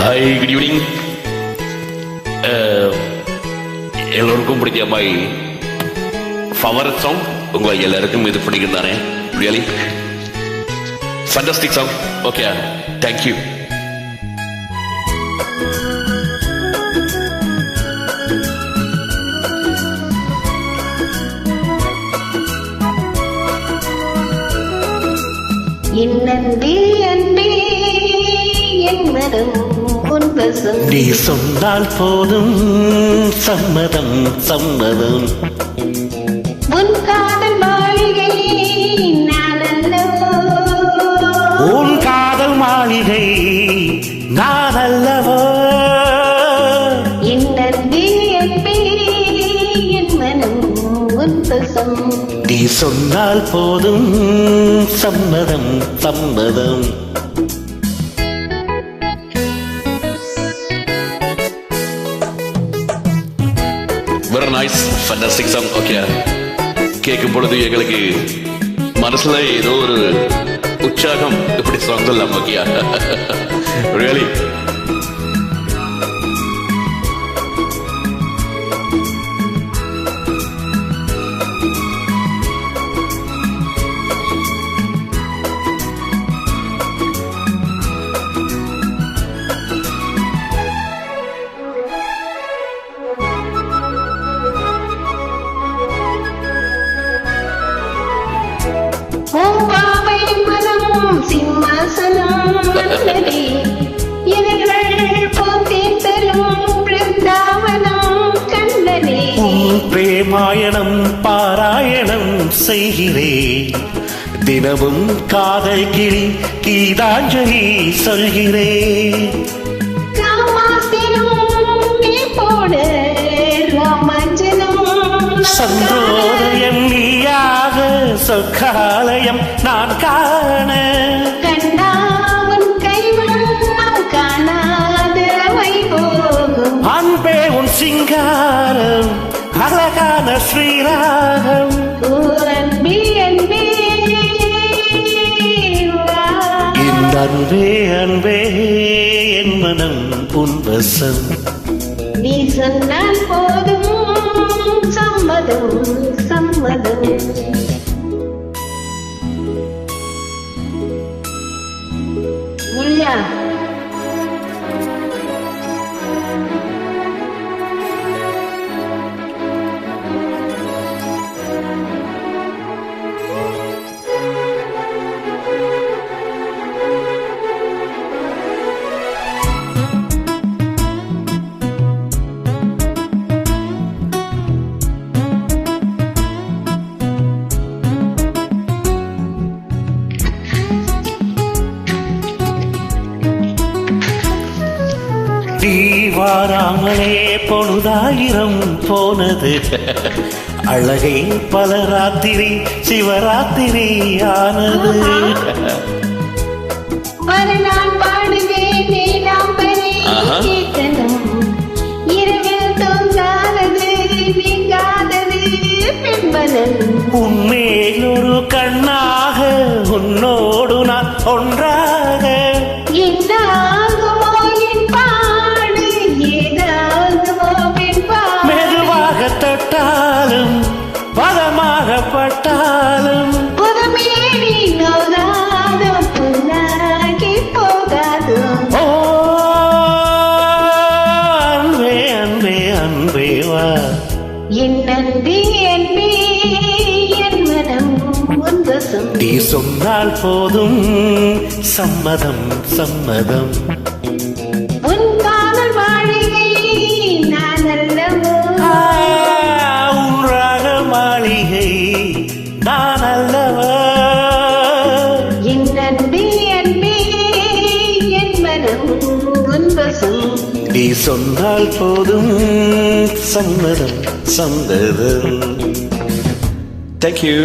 Hi good evening எல்லோருக்கும் பிடிச்ச மாதிரி ஃபவரட் சாங் உங்க எல்லாருக்கும் இது பிடிக்கும் தானே? Really fantastic song okay thank you என்னன்பே அன்பே என் மரம் நீ சொன்னால் போதும் சம்மதம் சம்மதம். உன் காதல் மாளிகை உன் காதல் மாளிகை நான் அல்லவோ? நீ சொன்னால் போதும் சம்மதம் சம்மதம். நாய்ஸ் ஃபண்டாஸ்டிக் சாங் ஓகே கேட்கும் பொழுது எங்களுக்கு மனசுல ஏதோ ஒரு உற்சாகம் இப்படி சாங் ஓகே ரியலி பிரேமாயணம் பாராயணம் செய்கிறேன் தினமும் காதல் கிளி கீதாஞ்சலி சொல்கிறேன் சந்தோதயம் நீயாக சொக்காலயம் நான் காண அழகான ஸ்ரீராகம். இந்த அன்பே அன்பே என் மனம் உன்வசம் நீ சொன்னால் போதும் சம்மதம் சம்மதம். நீ வாராமலே பொழுதாயிரம் போனது. அழகை பல ராத்திரி சிவராத்திரி ஆனது. உன்மேல் ஒரு கண்ணாக உன்னோடு நான் ஒன்றாக நீ சொன்னால் போதும். சம்மதம் சம்மதம். உன் காதல் மாளிகை நான் அல்லவோ? நீ சொன்னால் போதும். சம்மதம் சம்மதம். தேங்க்யூ